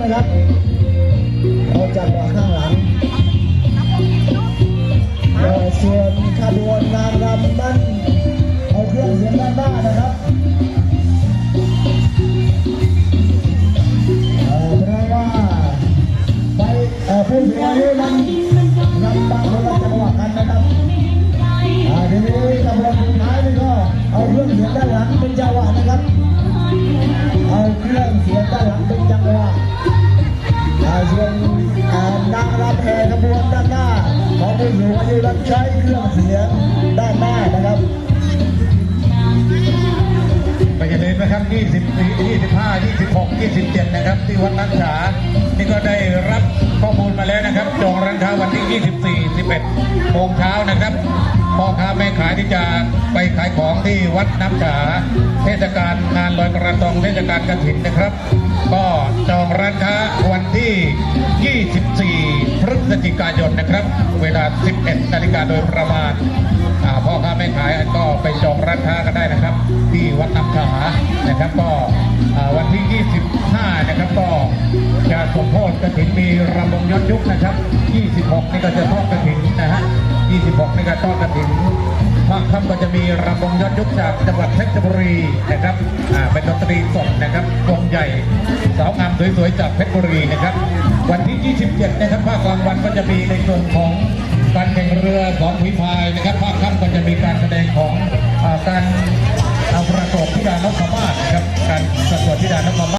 นะครับเอาจังหวะข้างหลังเอ่อส่วนขบวนนางรำนั้นเอาเครื่องเสียงด้านหน้านะครับเพราะว่าไปเอ่อผู้เสียอายุนั้นนำตามคนละจังหวะกันนะครับทีนี้กำลังสุดท้ายนี่ก็เอาเครื่องเสียงด้านหลังเป็นจังหวะนะครับ เอาเครื่องเสียง เป็นจังหวะอ่าส่วนานางรำแห่ขบวนด้านหน้า ของผู้สูงอายุนั้นใช้เครื่องเสียงด้านหน้านะครับไปอย่าลืมนะครับ 24 25 26 27 นะครับ ที่วัดนักฉานี่ก็ได้รับข้อมูลมาแล้วนะครับ จองร้านค้าวันที่ 24 11โมงเช้านะครับพ่อค้าแม่ขายที่จะ ขายของที่วัดน้ำฉาเทศกาลงานลอยกระทงเทศกาลกฐินนะครับ ก็จองร้านค้าวันที่ 24 พฤศจิกายนนะครับ เวลา 11 นาฬิกาโดยประมาณาพ่อค้าแม่ขายก็ไปจองร้านค้ากันได้นะครับ ที่วัดน้ำขานะครับก็วันที่ 25 นะครับก็จะสมโพธิกระถินมีรำวงย้อนยุคนะครับ 26 นี่ก็จะทอดกระถินนะฮะ 26 นี่ก็ทอดกระถิน ภาคค่ำก็จะมีรำวงยอดยุคจากจังหวัดเพชรบุรีนะครับอ่าเป็นดนตรีสดนะครับวงใหญ่สาวงามสวยๆจากเพชรบุรีนะครับ วันที่ 27 นะครับภาคกลางวันก็จะมีในส่วนของการแข่งเรือของผีพายนะครับภาคค่ำก็จะมีการแสดงของอาการ